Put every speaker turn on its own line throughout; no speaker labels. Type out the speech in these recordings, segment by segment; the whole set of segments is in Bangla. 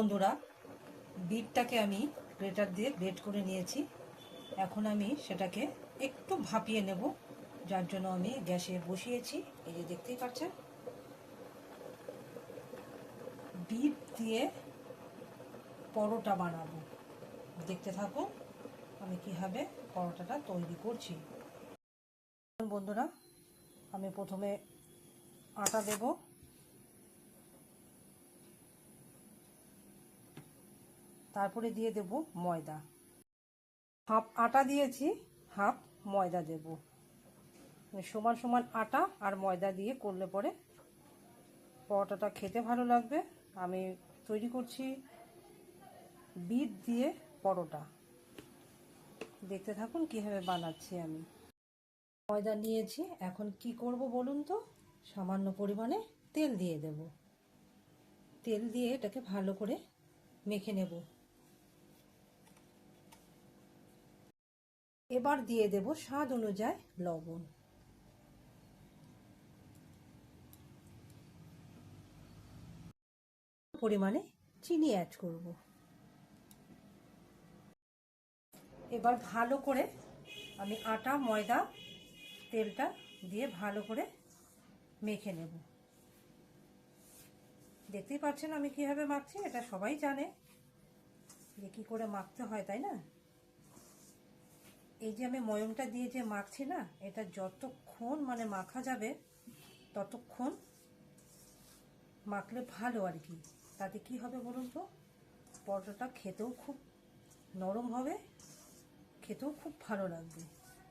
বন্ধুরা বিটটাকে আমি গ্রেটার দিয়ে গ্রেট করে নিয়েছি। এখন আমি সেটাকে একটু ভাপিয়ে নেব, যার জন্য আমি গ্যাসে বসিয়েছি। এই যে দেখতেই পাচ্ছেন। বিট দিয়ে পরোটা বানাবো। দেখতে থাকো আমি কীভাবে পরোটাটা তৈরি করছি। বন্ধুরা, আমি প্রথমে আটা দেবো। তারপরে দিয়ে দেব ময়দা। হাফ আটা দিয়েছি, হাফ ময়দা দেব। সমান সমান আটা আর ময়দা দিয়ে করলে পরে পরোটাটা খেতে ভালো লাগবে। আমি তৈরি করছি বিট দিয়ে পরোটা। দেখতে থাকুন কীভাবে বানাচ্ছি আমি। ময়দা নিয়েছি, এখন কি করব বলুন তো? সামান্য পরিমাণে তেল দিয়ে দেব। তেল দিয়ে এটাকে ভালো করে মেখে নেব। এবার দিয়ে দেব স্বাদ অনুযায়ী লবণ। পরিমাণে চিনি অ্যাড করব। এবার ভালো করে আমি আটা, ময়দা, তেলটা দিয়ে ভালো করে মেখে নেব। দেখতেই পাচ্ছেন আমি কীভাবে মাখছি, এটা সবাই জানে। যে কী করে মাখতে হয়, তাই না? এই যে আমি ময়মটা দিয়ে যে মাখছি না, এটা যতক্ষণ মানে মাখা যাবে, ততক্ষণ মাখলে ভালো আর কি। তাতে কি হবে বলুন তো? পরোটাটা খেতেও খুব নরম হবে, খেতেও খুব ভালো লাগবে।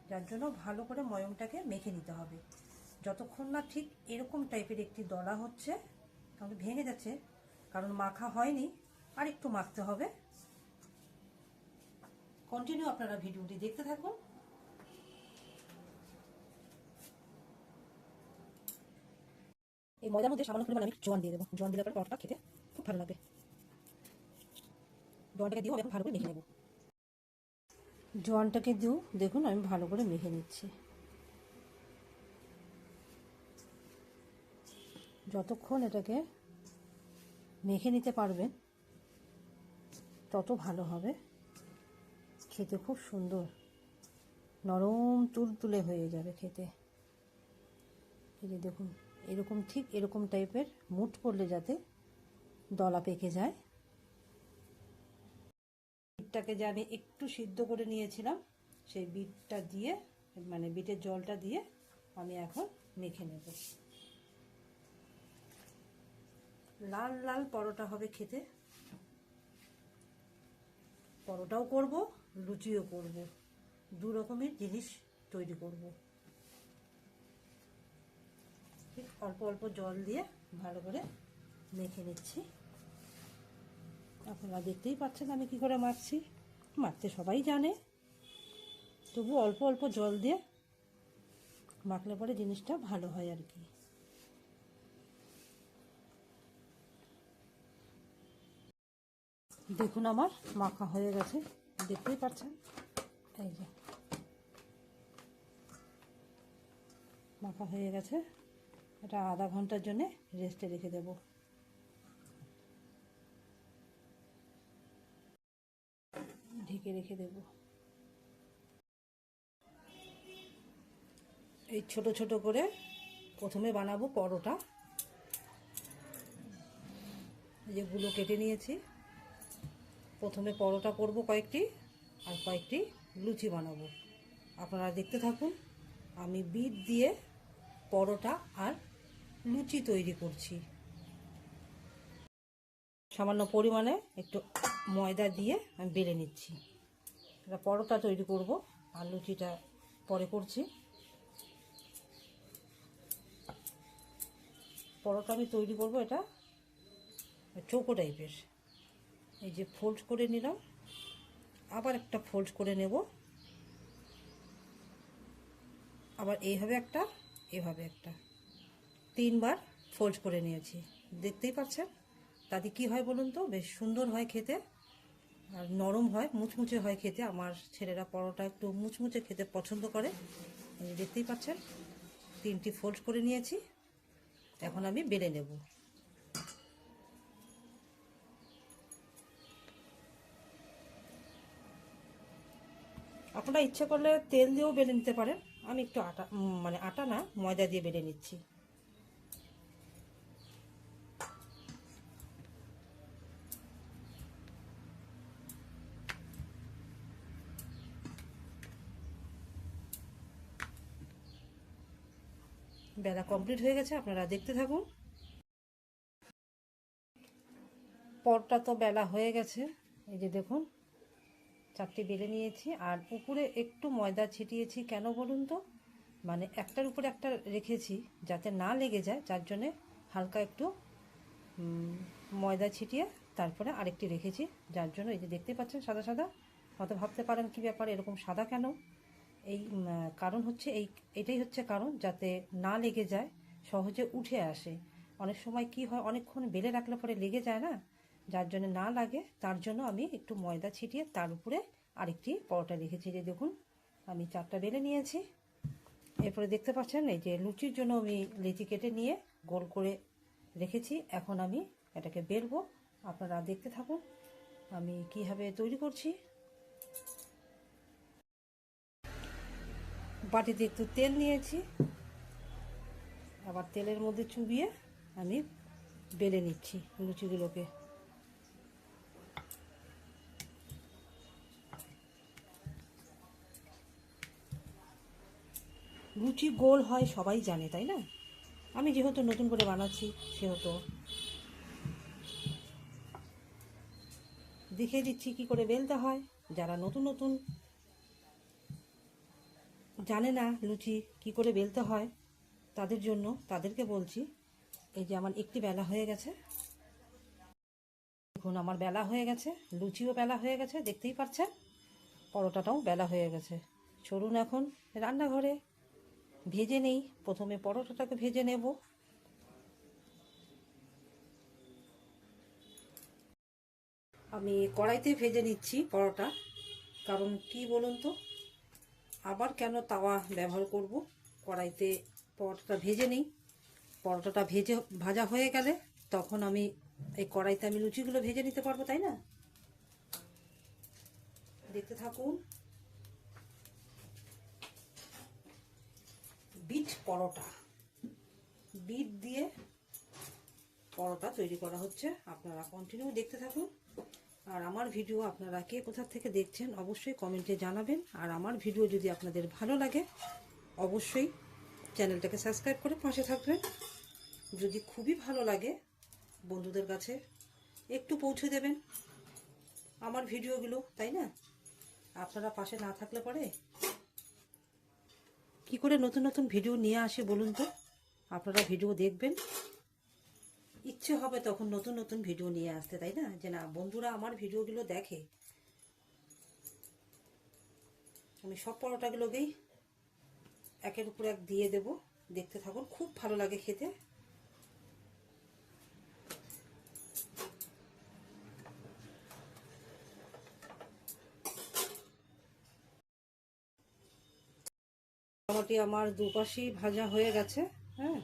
যার জন্য ভালো করে ময়মটাকে মেখে নিতে হবে। যতক্ষণ না ঠিক এরকম টাইপের একটি দলা হচ্ছে, তাহলে ভেঙে যাচ্ছে, কারণ মাখা হয়নি আর একটু মাখতে হবে। কন্টিনিউ আপনারা ভিডিওটি দেখতে থাকুন। এই ময়দার মধ্যে সামান্য পরিমাণ আমি জোয়ান দিয়ে দেবো। জোয়ান দিলে পরে পরোটা খেতে খুব ভালো লাগবে জোয়ানটাকে দিয়েও এখন ভালো করে মেখে নেব। জোয়ানটাকে দিও দেখুন আমি ভালো করে মেখে নিচ্ছি। যতক্ষণ এটাকে মেখে নিতে পারবেন তত ভালো হবে। খেতে খুব সুন্দর। নরম তুলতুলে হয়ে যাবে খেতে। এই যে দেখুন, এরকম ঠিক এরকম টাইপের মুট করলে যাতে দলা পেকে যায়। বিটটাকে যে আমি একটু সিদ্ধ করে নিয়েছিলাম, সেই বিটটা দিয়ে মানে বিটের জলটা দিয়ে আমি এখন মেখে নেব। লাল লাল পরোটা হবে খেতে। পরোটাও করব। লুচিও করব। দু রকমের জিনিস তৈরি করব। ঠিক অল্প অল্প জল দিয়ে ভালো করে মেখে নিচ্ছি। আপনারা দেখতেই পাচ্ছেন আমি কি করে মাখছি। মাখতে সবাই জানে। তবু অল্প অল্প জল দিয়ে মাখলে পরে জিনিসটা ভালো হয় আর কি। দেখুন আমার মাখা হয়ে গেছে। দেখতেই পাচ্ছেন? এই যে। মাখা হয়ে গেছে। এটা আধা ঘণ্টার জন্য রেস্টে রেখে দেব। ঢেকে রেখে দেব। এই ছোট ছোট করে প্রথমে বানাবো পরোটা। যেগুলো কেটে নিয়েছি। প্রথমে পরোটা করব কয়েকটি আর কয়েকটি লুচি বানাবো। আপনারা দেখতে থাকুন, আমি বিট দিয়ে পরোটা আর লুচি তৈরি করছি। সামান্য পরিমাণে একটু ময়দা দিয়ে আমি বেলে নিচ্ছি। এটা পরোটা তৈরি করব আর লুচিটা পরে করছি। পরোটা আমি তৈরি করব এটা চৌকো টাইপের এই যে ফোল্ড করে নিলাম। আবার একটা ফোল্ড করে নেব। আবার এইভাবে একটা, এভাবে একটা। তিনবার ফোল্ড করে নিয়েছি। দেখতেই পাচ্ছেন? তাতে কি হয় বলুন তো? বেশ সুন্দর হয় খেতে। আর নরম হয়, মুচমুচে হয় খেতে। আমার ছেলেরা পরোটা একটু মুচমুচে খেতে পছন্দ করে। দেখতেই পাচ্ছেন? তিনটি ফোল্ড করে নিয়েছি। এখন আমি বেড়ে নেব। আপনারা ইচ্ছে করলে তেল দিয়েও বেলে নিতে পারেন। আমি একটু আটা মানে আটা না, ময়দা দিয়ে বেলে নিচ্ছি। বেলা কমপ্লিট হয়ে গেছে, আপনারা দেখতে থাকুন। পরটা তো বেলা হয়ে গেছে, এই যে দেখুন। চারটে বেলে নিয়েছি। আর উপরে একটু ময়দা ছিটিয়েছি কেন বলুন তো? মানে একটার উপরে একটা রেখেছি যাতে না লেগে যায়, যার জন্যে হালকা একটু ময়দা ছিটিয়ে তারপরে আরেকটি রেখেছি, যার জন্য এই যে দেখতে পাচ্ছেন সাদা সাদা। হয়তো ভাবতে পারেন কি ব্যাপার, এরকম সাদা কেন? এই কারণ হচ্ছে এই, এটাই হচ্ছে কারণ যাতে না লেগে যায়, সহজে উঠে আসে। অনেক সময় কি হয়, অনেকক্ষণ বেলে রাখলে পরে লেগে যায় না? যার জন্য না লাগে, তার জন্য আমি একটু ময়দা ছিটিয়ে তার উপরে আরেকটি পরোটা রেখেছি। যে দেখুন, আমি চারটা বেলে নিয়েছি। এরপরে দেখতে পাচ্ছেন, এই যে লুচির জন্য আমি লিচি কেটে নিয়ে গোল করে রেখেছি। এখন আমি এটাকে বেলবো। আপনারা দেখতে থাকুন, আমি কীভাবে তৈরি করছি। বাটিতে একটু তেল নিয়েছি। আবার তেলের মধ্যে চুবিয়ে আমি বেলে নিচ্ছি লুচিগুলোকে। লুচি গোল হয়, সবাই জানে, তাই না? আমি যেহেতু নতুন করে বানাচ্ছি, সেহেতু দেখিয়ে দিচ্ছি কি করে বেলতে হয়। যারা নতুন নতুন জানে না লুচি কি করে বেলতে হয়, তাদের জন্য তাদেরকে বলছি, এই যে আমার একটি বেলা হয়ে গেছে। দেখুন, আমার বেলা হয়ে গেছে, লুচিও বেলা হয়ে গেছে, দেখতেই পাচ্ছেন? পরোটাটাও বেলা হয়ে গেছে। চলুন এখন রান্নাঘরে ভেজে নেই। প্রথমে পরোটাটাকে ভেজে নেব। আমি কড়াইতে ভেজে নিচ্ছি পরোটা। কারণ কি বলুন তো? আবার কেন তাওয়া ব্যবহার করব? কড়াইতে পরোটাটা ভেজে নিই। পরোটাটা ভেজে ভাজা হয়ে গেলে তখন আমি এই কড়াইতে আমি লুচিগুলো ভেজে নিতে পারব, তাই না? দেখতে থাকুন। বিট পরোটা। বিট দিয়ে পরোটা তৈরি করা হচ্ছে। আপনারা কন্টিনিউ দেখতে থাকুন। আর আমার ভিডিও আপনারা কে কোথা থেকে দেখছেন অবশ্যই কমেন্টে জানাবেন। আর আমার ভিডিও যদি আপনাদের ভালো লাগে, অবশ্যই চ্যানেলটাকে সাবস্ক্রাইব করে পাশে থাকবেন। যদি খুবই ভালো লাগে, বন্ধুদের কাছে একটু পৌঁছে দেবেন। আমার ভিডিওগুলো তাই না? আপনারা পাশে না থাকলে পরে কি করে নতুন নতুন ভিডিও নিয়ে আসে বলুন তো? আপনারা ভিডিও দেখবেন। ইচ্ছে হবে তখন নতুন নতুন ভিডিও নিয়ে আসতে, তাই না? যে না, বন্ধুরা আমার ভিডিওগুলো দেখে। আমি সব পরোটাগুলোকেই একের উপর এক দিয়ে দেব। দেখতে থাকুন, খুব ভালো লাগে খেতে। মোটামুটি আমার দুপাশেই ভাজা হয়ে গেছে হ্যাঁ?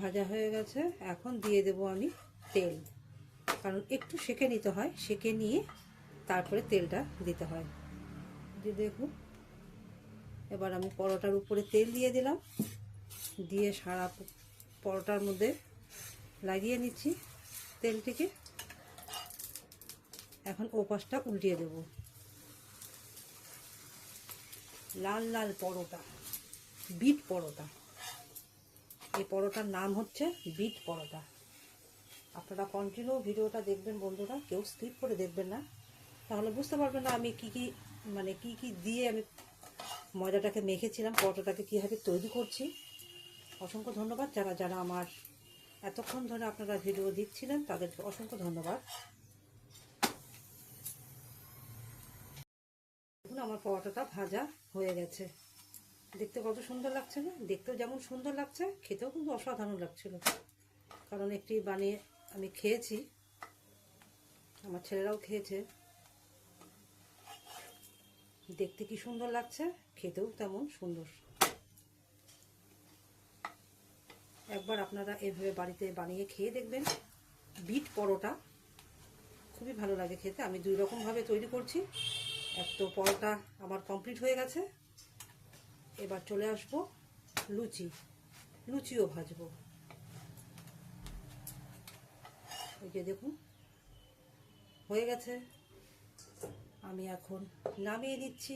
ভাজা হয়ে গেছে, এখন দিয়ে দেব আমি তেল। কারণ একটু সেকে নিতে হয়, সেকে নিয়ে তারপরে তেলটা দিতে হয়। দিয়ে দেখুন এবার আমি পরোটার উপরে তেল দিয়ে দিলাম। দিয়ে সারা পরোটার মধ্যে লাগিয়ে নিচ্ছি তেলটিকে। এখন ও পাশটা উল্টিয়ে দেব। লাল লাল পরোটা। বিট পরোটা। এই পরোটার নাম হচ্ছে বিট পরোটা। আপনারা কন্টিনিউ ভিডিওটা দেখবেন বন্ধুরা, কেউ স্কিপ করে দেখবেন না। তাহলে বুঝতে পারবেন না আমি কি কি মানে কি কি দিয়ে আমি ময়দাটাকে মেখেছিলাম, পরোটাটাকে কীভাবে তৈরি করছি। অসংখ্য ধন্যবাদ যারা যারা আমার এতক্ষণ ধরে আপনারা ভিডিও দিচ্ছিলেন তাদেরকে অসংখ্য ধন্যবাদ। দেখুন, আমার পরোটাটা ভাজা হয়ে গেছে। দেখতে কত সুন্দর লাগছে না? দেখতেও যেমন সুন্দর লাগছে, খেতেও কিন্তু অসাধারণ লাগছিল। কারণ একটি বানিয়ে আমি খেয়েছি, আমার ছেলেরাও খেয়েছে। দেখতে কি সুন্দর লাগছে, খেতেও তেমন সুন্দর। একবার আপনারা এভাবে বাড়িতে বানিয়ে খেয়ে দেখবেন, বিট পরোটা। খুবই ভালো লাগে খেতে। আমি দুই রকমভাবে তৈরি করছি। এক তো পরোটা আমার কমপ্লিট হয়ে গেছে এবার চলে আসব লুচি, লুচিও ভাজবো। এই যে দেখুন, হয়ে গেছে। আমি এখন নামিয়ে দিচ্ছি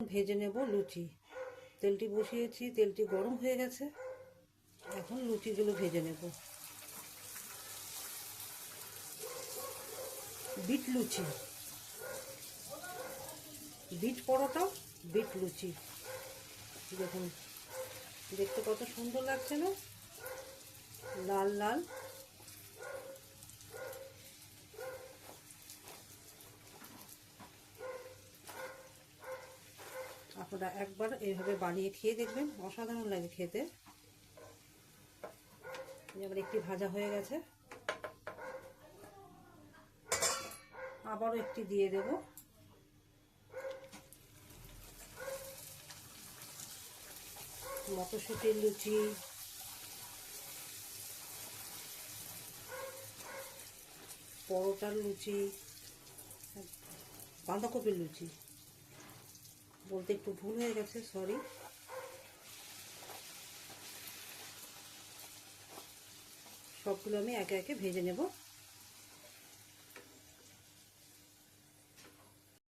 ভেজে নেব লুচি। তেলটি বসিয়েছি, তেলটি গরম হয়ে গেছে। এখন লুচিগুলো ভেজে নেব। Beet luchi. Beet paratha, beet luchi. দেখুন, দেখতে কত সুন্দর লাগছে না? লাল লাল। আপনারা একবার এইভাবে বানিয়ে খেয়ে দেখবেন, অসাধারণ লাগে খেতে। যেমন একটি ভাজা হয়ে গেছে। আবারও একটি দিয়ে দেব। মটরশুঁটির লুচি। পরোটার লুচি, বাঁধাকপির লুচি। বলতে একটু ভুল হয়ে গেছে সরি সবগুলো আমি একে একে ভেজে নেব।